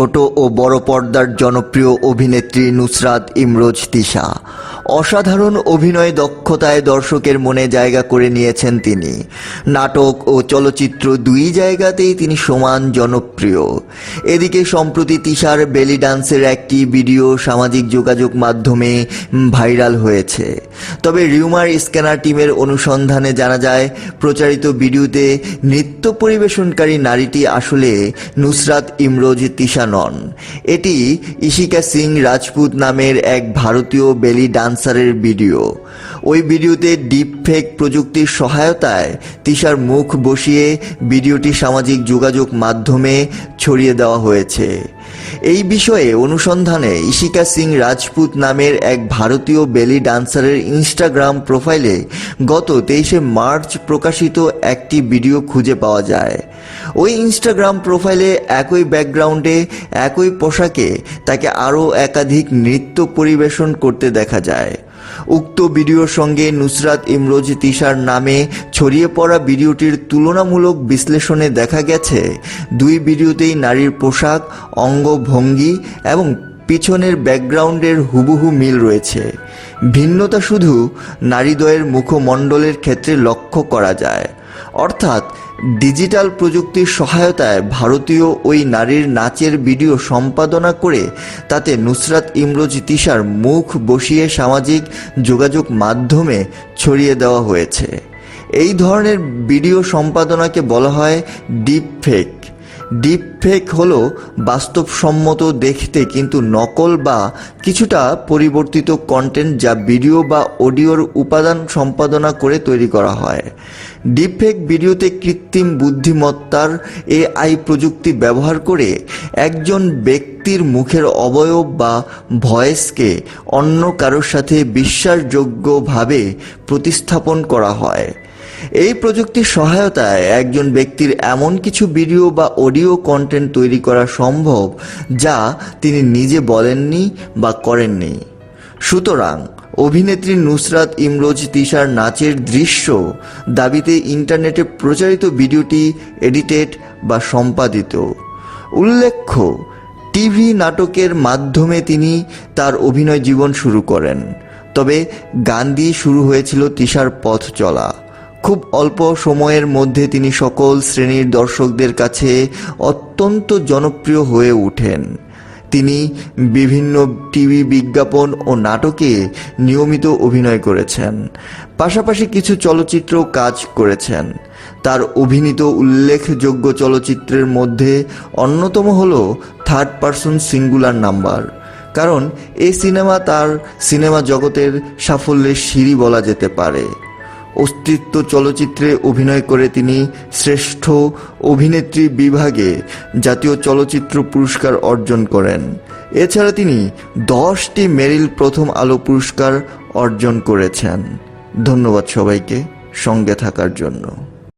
ছোট ও বড় পর্দার জনপ্রিয় অভিনেত্রী নুসরাত ইমরোজ তিশা। অসাধারণ অভিনয় দক্ষতায় দর্শকের মনে জায়গা করে নিয়েছেন তিনি। নাটক ও চলচ্চিত্র দুই জায়গাতেই তিনি সমান জনপ্রিয়। এদিকে সম্প্রতি তিশার বেলি ডান্সের একটি ভিডিও সামাজিক যোগাযোগ মাধ্যমে ভাইরাল হয়েছে। তবে রিউমার স্ক্যানার টিমের অনুসন্ধানে জানা যায়, প্রচারিত ভিডিওতে নৃত্য পরিবেশনকারী নারীটি আসলে নুসরাত ইমরোজ তিশা নন। এটি ইশিকা সিং রাজপুত নামের এক ভারতীয় বেলি ডান্সারের ভিডিও। ওই ভিডিওতে ডিপ ফেক প্রযুক্তির সহায়তায় তিশার মুখ বসিয়ে ভিডিওটি সামাজিক যোগাযোগ মাধ্যমে ছড়িয়ে দেওয়া হয়েছে। এই বিষয়ে অনুসন্ধানে ইশিকা সিং রাজপুত নামের এক ভারতীয় বেলি ডান্সারের ইনস্টাগ্রাম প্রোফাইলে গত তেইশে মার্চ প্রকাশিত একটি ভিডিও খুঁজে পাওয়া যায়। ওই ইনস্টাগ্রাম প্রোফাইলে একই ব্যাকগ্রাউন্ডে একই পোশাকে তাকে আরও একাধিক নৃত্য পরিবেশন করতে দেখা যায়। উক্ত ভিডিওর সঙ্গে নুসরাত ইমরোজ তিশার নামে ছড়িয়ে পড়া ভিডিওটির তুলনামূলক বিশ্লেষণে দেখা গেছে, দুই ভিডিওতেই নারীর পোশাক, অঙ্গভঙ্গি এবং পিছনের ব্যাকগ্রাউন্ডের হুবহু মিল রয়েছে। ভিন্নতা শুধু নারীদ্বয়ের মুখমণ্ডলের ক্ষেত্রে লক্ষ্য করা যায়। অর্থাৎ ডিজিটাল প্রযুক্তির সহায়তায় ভারতীয় ওই নারীর নাচের ভিডিও সম্পাদনা করে তাতে নুসরাত ইমরোজ তিশার মুখ বসিয়ে সামাজিক যোগাযোগ মাধ্যমে ছড়িয়ে দেওয়া হয়েছে। এই ধরনের ভিডিও সম্পাদনাকে বলা হয় ডিপ ফেক ডিপ ফেক হলো বাস্তবসম্মত দেখতে কিন্তু নকল বা কিছুটা পরিবর্তিত কন্টেন্ট যা ভিডিও বা অডিওর উপাদান সম্পাদনা করে তৈরি করা হয়। ডিপফেক ভিডিওতে কৃত্রিম বুদ্ধিমত্তার এআই প্রযুক্তি ব্যবহার করে একজন ব্যক্তির মুখের অবয়ব বা ভয়েসকে অন্য কারোর সাথে বিশ্বাসযোগ্যভাবে প্রতিস্থাপন করা হয়। এই প্রযুক্তির সহায়তায় একজন ব্যক্তির এমন কিছু ভিডিও বা অডিও কন্টেন্ট তৈরি করা সম্ভব যা তিনি নিজে বলেননি বা করেননি। সুতরাং অভিনেত্রী নুসরাত ইমরোজ তিশার নাচের দৃশ্য। দাবিতে ইন্টারনেটে প্রচারিত ভিডিওটি এডিটেড বা সম্পাদিত। উল্লেখ্য, টিভি নাটকের মাধ্যমে তিনি তার অভিনয় জীবন শুরু করেন। তবে গান দিয়ে শুরু হয়েছিল তিশার পথ চলা। খুব অল্প সময়ের মধ্যে তিনি সকল শ্রেণির দর্শকদের কাছে অত্যন্ত জনপ্রিয় হয়ে ওঠেন। তিনি বিভিন্ন টিভি বিজ্ঞাপন ও নাটকে নিয়মিত অভিনয় করেছেন। পাশাপাশি কিছু চলচ্চিত্র কাজ করেছেন। তার অভিনীত উল্লেখযোগ্য চলচ্চিত্রের মধ্যে অন্যতম হল থার্ড পারসন সিঙ্গুলার নাম্বার কারণ এই সিনেমা তার সিনেমা জগতের সাফল্যের সিঁড়ি বলা যেতে পারে। অস্তিত্ব চলচ্চিত্রে অভিনয় করে তিনি শ্রেষ্ঠ অভিনেত্রী বিভাগে জাতীয় চলচ্চিত্র পুরস্কার অর্জন করেন। এছাড়া তিনি দশটি মেরিল প্রথম আলো পুরস্কার অর্জন করেছেন। ধন্যবাদ সবাইকে সঙ্গে থাকার জন্য।